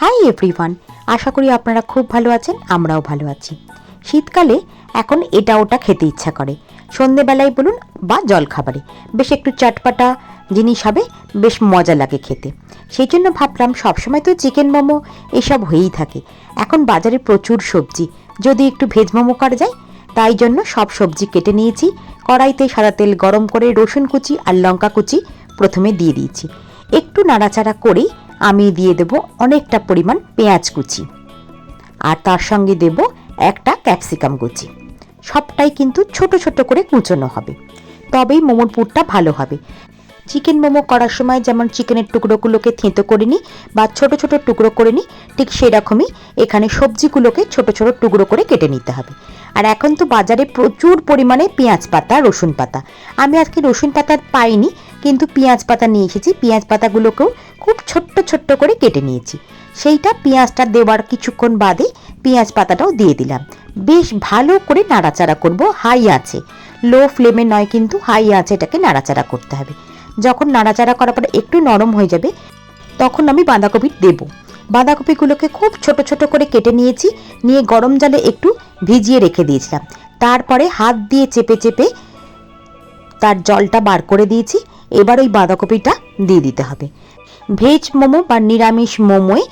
Hi everyone আশা করি আপনারা খুব ভালো আছেন, আমরাও ভালো আছি। শীতকালে এখন এটা ওটা খেতে ইচ্ছা করে। সন্ধেবেলায় বলুন বা জলখাবারে। বেশ একটু চটপাটা জিনিস হবে, বেশ মজা লাগে খেতে। সেই জন্য ভাবলাম সবসময় তো চিকেন মোমো এসব হয়েই থাকে। এখন বাজারে প্রচুর সবজি। যদি একটু ভেজ মোমো করা যায়, তাই জন্য সব সবজি কেটে নিয়েছি। কড়াইতে সাদা তেল গরম করে রসুন কুচি আর লঙ্কা কুচি প্রথমে দিয়ে দিয়েছি। একটু নাড়াচাড়া করেই আমি দিয়ে দেব অনেকটা পরিমাণ পেঁয়াজ কুচি। আর তার সঙ্গে দেব একটা ক্যাপসিকাম কুচি। সবটাই কিন্তু ছোট ছোট করে কুচোনো হবে। তবেই মোমোর পুরটা ভালো হবে। চিকেন মোমো করার সময় যেমন চিকেনের টুকরোগুলোকে থেঁতো করে নিই বা ছোট ছোট টুকরো করে নিই, ঠিক সেরকমই এখানে সবজিগুলোকে ছোট ছোট টুকরো করে কেটে নিতে হবে। আর এখন তো বাজারে প্রচুর পরিমাণে পেঁয়াজ পাতা, রসুন পাতা। আমি আজকে রসুন পাতা পাইনি কিন্তু পেঁয়াজ পাতা নিয়ে এসেছি। পেঁয়াজ পাতাগুলোকেও খুব ছোট্ট ছোট্ট করে কেটে নিয়েছি। সেইটা পেঁয়াজটা দেওয়ার কিছুক্ষণ বাদে পেঁয়াজ পাতাটাও দিয়ে দিলাম। বেশ ভালো করে নাড়াচাড়া করব, হাই আছে। লো ফ্লেমে নয় কিন্তু হাই আছে এটাকে নাড়াচাড়া করতে হবে। যখন নাড়াচাড়া করার পরে একটু নরম হয়ে যাবে, তখন আমি বাঁধাকপি দেব। বাঁধাকপিগুলোকে খুব ছোট ছোট করে কেটে নিয়েছি, নিয়ে গরম জলে একটু ভিজিয়ে রেখে দিয়েছিলাম। তারপরে হাত দিয়ে চেপে চেপে তার জলটা বার করে দিয়েছি। এবার ওই বাঁধাকপিটা দিয়ে দিতে হবে। ভেজ মোমো বা নিরামিষ মোমোয়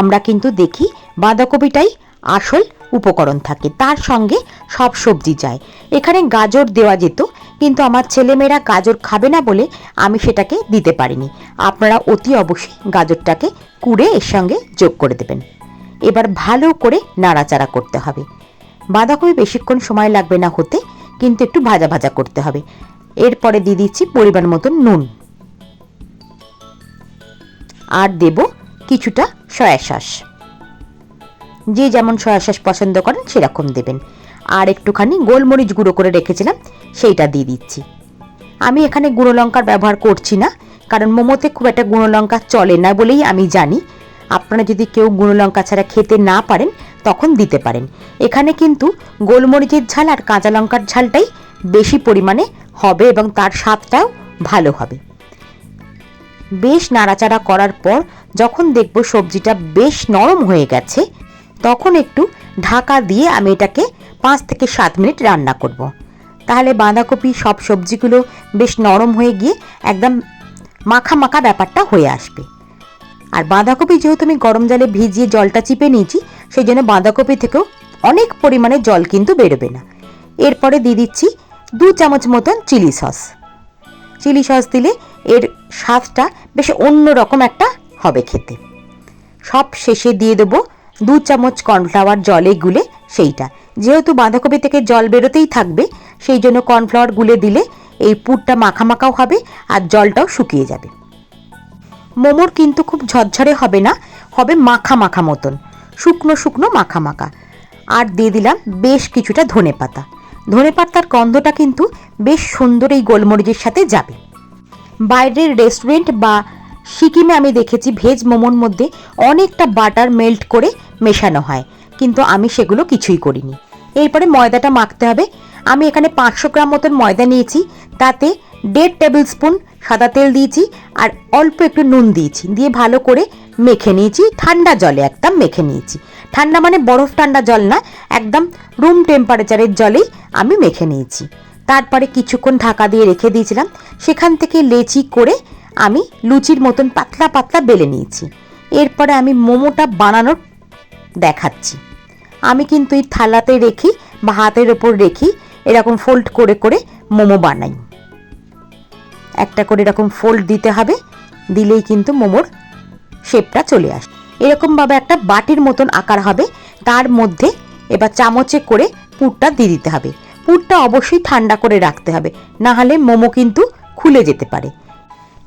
আমরা কিন্তু দেখি বাঁধাকপিটাই আসল উপকরণ থাকে, তার সঙ্গে সব সবজি যায়। এখানে গাজর দেওয়া যেত, কিন্তু আমার ছেলেমেয়েরা গাজর খাবে না বলে আমি সেটাকে দিতে পারিনি। আপনারা অতি অবশ্যই গাজরটাকে কুড়ে এর সঙ্গে যোগ করে দেবেন। এবার ভালো করে নাড়াচাড়া করতে হবে। বাঁধাকপি বেশিক্ষণ সময় লাগবে না হতে, কিন্তু একটু ভাজা ভাজা করতে হবে। এরপরে দিয়ে দিচ্ছি পরিমাণ মতন নুন। আর দেব কিছুটা সয়া সস। যে যেমন সয়া সস পছন্দ করেন সেরকম দেবেন। আর একটুখানি গোলমরিচ গুঁড়ো করে রেখেছিলাম, সেইটা দিয়ে দিচ্ছি। আমি এখানে গুঁড়ো লঙ্কার ব্যবহার করছি না, কারণ মোমোতে খুব একটা গুঁড়ো লঙ্কা চলে না বলেই আমি জানি। আপনারা যদি কেউ গুঁড়ো লঙ্কা ছাড়া খেতে না পারেন, তখন দিতে পারেন। এখানে কিন্তু গোলমরিচের ঝাল আর কাঁচা লঙ্কার ঝালটাই বেশি পরিমাণে হবে এবং তার স্বাদটাও ভালো হবে। বেশ নাড়াচাড়া করার পর যখন দেখব সবজিটা বেশ নরম হয়ে গেছে, তখন একটু ঢাকা দিয়ে আমি এটাকে পাঁচ থেকে সাত মিনিট রান্না করব। তাহলে বাঁধাকপি, সব সবজিগুলো বেশ নরম হয়ে গিয়ে একদম মাখা মাখা ব্যাপারটা হয়ে আসবে। আর বাঁধাকপি যেহেতু আমি গরম জলে ভিজিয়ে জলটা চিপে নিয়েছি, সেই জন্য বাঁধাকপি থেকেও অনেক পরিমাণে জল কিন্তু বেরোবে না। এরপরে দিয়ে দিচ্ছি দু চামচ মতন চিলি সস। চিলি সস দিলে এর স্বাদটা বেশ অন্য রকম একটা হবে খেতে। সব শেষে দিয়ে দেবো দু চামচ কর্নফ্লাওয়ার জলে গুলে সেইটা। যেহেতু বাঁধাকপি থেকে জল বেরোতেই থাকবে, সেই জন্য কর্নফ্লাওয়ার গুলে দিলে এই পুরটা মাখা মাখাও হবে আর জলটাও শুকিয়ে যাবে। মোমোর কিন্তু খুব ঝরঝরে হবে না, হবে মাখা মাখা মতন। শুকনো শুকনো মাখা মাখা আর দিয়ে দিলাম বেশ কিছুটা ধনে পাতা ধনে পাতার গন্ধটা কিন্তু বেশ সুন্দর এই গোলমরিচের সাথে যাবে। বাইরের রেস্টুরেন্ট বা সিকিমে আমি দেখেছি ভেজ মোমোর মধ্যে অনেকটা বাটার মেল্ট করে মেশানো হয়, কিন্তু আমি সেগুলো কিছুই করিনি। এরপরে ময়দাটা মাখতে হবে। আমি এখানে পাঁচশো গ্রাম মতন ময়দা নিয়েছি, তাতে দেড় টেবিল স্পুন সাদা তেল দিয়েছি আর অল্প একটু নুন দিয়েছি, দিয়ে ভালো করে মেখে নিয়েছি, ঠান্ডা জলে একদম মেখে নিয়েছি। ঠান্ডা মানে বরফ ঠান্ডা জল না, একদম রুম টেম্পারেচারের জলেই আমি মেখে নিয়েছি। তারপরে কিছুক্ষণ ঢাকা দিয়ে রেখে দিয়েছিলাম, সেখান থেকে লেচি করে আমি লুচির মতন পাতলা পাতলা বেলে নিয়েছি। এরপরে আমি মোমোটা বানানোর দেখাচ্ছি। আমি কিন্তু এই থালাতে রেখি বা হাতের ওপর রেখি এরকম ফোল্ড করে করে মোমো বানাই। একটা করে এরকম ফোল্ড দিতে হবে, দিলেই কিন্তু মোমোর শেপটা চলে আসে। এরকমভাবে একটা বাটির মতন আকার হবে। তার মধ্যে এবার চামচে করে পুরটা দিয়ে দিতে হবে। পুরটা অবশ্যই ঠান্ডা করে রাখতে হবে। না হলে মোমো কিন্তু খুলে যেতে পারে।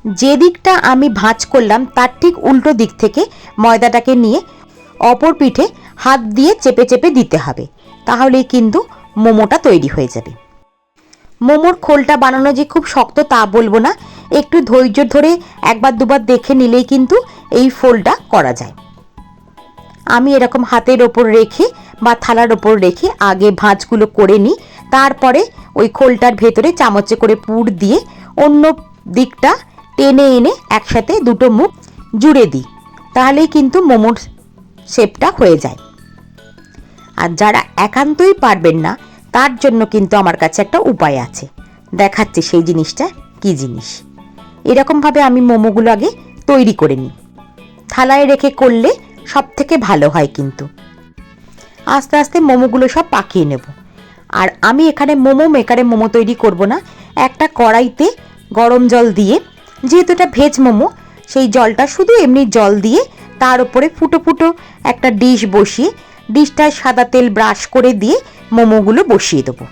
যে দিকটা আমি ভাঁজ করলাম, তার ঠিক উল্টো দিক থেকে ময়দাটাকে নিয়ে অপর পিঠে হাত দিয়ে চেপে চেপে দিতে হবে। তাহলেই কিন্তু মোমোটা তৈরি হয়ে যাবে। মোমোর খোলটা বানানো যে খুব শক্ত তা বলব না। একটু ধৈর্য ধরে একবার দুবার দেখে নিলেই কিন্তু এই ফোলটা করা যায়। আমি এরকম হাতের ওপর রেখে বা থালার ওপর রেখে আগে ভাঁজগুলো করে নিই, তারপরে ওই খোলটার ভেতরে চামচে করে পুর দিয়ে অন্য দিকটা টেনে এনে একসাথে দুটো মুখ জুড়ে দিই, তাহলেই কিন্তু মোমোর শেপটা হয়ে যায়। আর যারা একান্তই পারবেন না, তার জন্য কিন্তু আমার কাছে একটা উপায় আছে। দেখাচ্ছি সেই জিনিসটা কি জিনিস। এরকমভাবে আমি মোমোগুলো আগে তৈরি করে নিই। থালায় রেখে করলে সব থেকে ভালো হয় কিন্তু। আস্তে আস্তে মোমোগুলো সব পাকিয়ে নেব। আর আমি এখানে মোমো মেকারে মোমো তৈরি করব না। একটা কড়াইতে গরম জল দিয়ে, যেহেতু এটা ভেজ মোমো, সেই জলটা শুধু এমনি জল দিয়ে তার উপরে ফুটো ফুটো একটা ডিশ বসিয়ে, ডিশটায় সাদা তেল ব্রাশ করে দিয়ে মোমোগুলো বসিয়ে দেবো।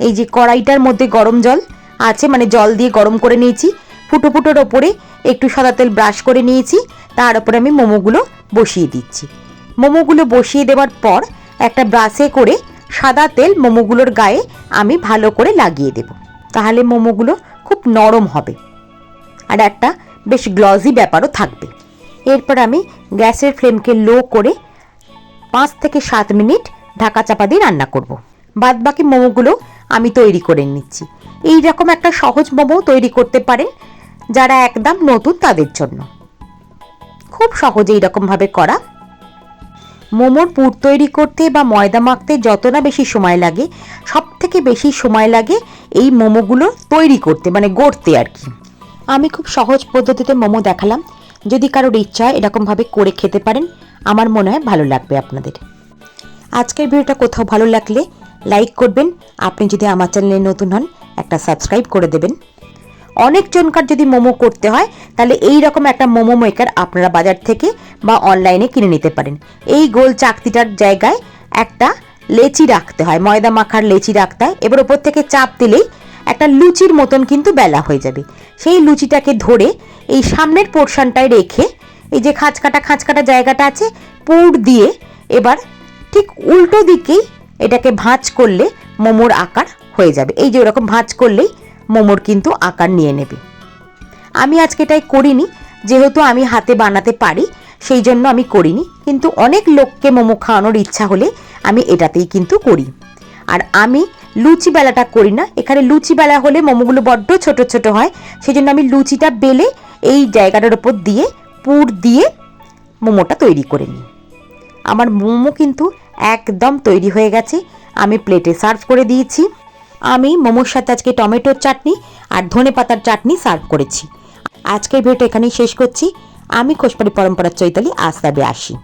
এই যে কড়াইটার মধ্যে গরম জল আছে মানে জল দিয়ে গরম করে নিয়েছি। ফুটো ফুটোর ওপরে একটু সাদা তেল ব্রাশ করে নিয়েছি, তার উপরে আমি মোমোগুলো বসিয়ে দিচ্ছি। মোমোগুলো বসিয়ে দেওয়ার পর একটা ব্রাশে করে সাদা তেল মোমোগুলোর গায়ে আমি ভালো করে লাগিয়ে দেব। তাহলে মোমোগুলো খুব নরম হবে। আর একটা বেশ গ্লজি ব্যাপারও থাকবে। এরপর আমি গ্যাসের ফ্লেমকে লো করে পাঁচ থেকে সাত মিনিট ঢাকা চাপা দিয়ে রান্না করব। বাদ বাকি মোমোগুলো আমি তৈরি করে নিচ্ছি। এই রকম একটা সহজ মোমো তৈরি করতে পারেন যারা একদম নতুন তাদের জন্য। খুব সহজে এইরকমভাবে করা। মোমোর পুর তৈরি করতে বা ময়দা মাখতে যত না বেশি সময় লাগে সব থেকে বেশি সময় লাগে এই মোমোগুলো তৈরি করতে মানে গড়তে আর কি। আমি খুব সহজ পদ্ধতিতে মোমো দেখালাম। যদি কারোর ইচ্ছা হয় এরকমভাবে করে খেতে পারেন। আমার মনে হয় ভালো লাগবে আপনাদের। আজকের ভিডিওটা কোথাও ভালো লাগলে লাইক করবেন। আপনি যদি আমার চ্যানেলে নতুন হন, একটা সাবস্ক্রাইব করে দেবেন। অনেকজনকার যদি মোমো করতে হয়, তাহলে এই রকম একটা মোমো মেকার আপনারা বাজার থেকে বা অনলাইনে কিনে নিতে পারেন। এই গোল চাকতিটার জায়গায় একটা লেচি রাখতে হয়, ময়দা মাখার লেচি রাখতে হয়। এবার ওপর থেকে চাপ দিলেই একটা লুচির মতন কিন্তু বেলা হয়ে যাবে। সেই লুচিটাকে ধরে এই সামনের পোর্শনটায় রেখে এই যে খাঁচকাটা খাঁচকাটা জায়গাটা আছে, পুর দিয়ে এবার ঠিক উল্টো দিকেই এটাকে ভাঁজ করলে মোমোর আকার হয়ে যাবে। এই যে ওরকম ভাঁজ করলেই মোমোর কিন্তু আকার নিয়ে নেবে। আমি আজকে এটাই করিনি, যেহেতু আমি হাতে বানাতে পারি, সেই জন্য আমি করিনি। কিন্তু অনেক লোককে মোমো খাওয়ানোর ইচ্ছা হলে আমি এটাতেই কিন্তু করি। আর আমি লুচি বেলাটা করি না। এখানে লুচি বেলা হলে মোমোগুলো বড্ড ছোট ছোট হয়। সেই জন্য আমি লুচিটা বেলে এই জায়গাটার ওপর দিয়ে পুর দিয়ে মোমোটা তৈরি করে নিই। আমার মোমো কিন্তু একদম তৈরি হয়ে গেছে। আমি প্লেটে সার্ভ করে দিয়েছি। আমি মোমোর সাথে আজকে টমেটোর চাটনি আর ধনে পাতার চাটনি সার্ভ করেছি। আজকের ভিডিওটা এখানেই শেষ করছি। আমি খোসপাড়ি পরম্পরার চৈতালি আস্তাবে আসি।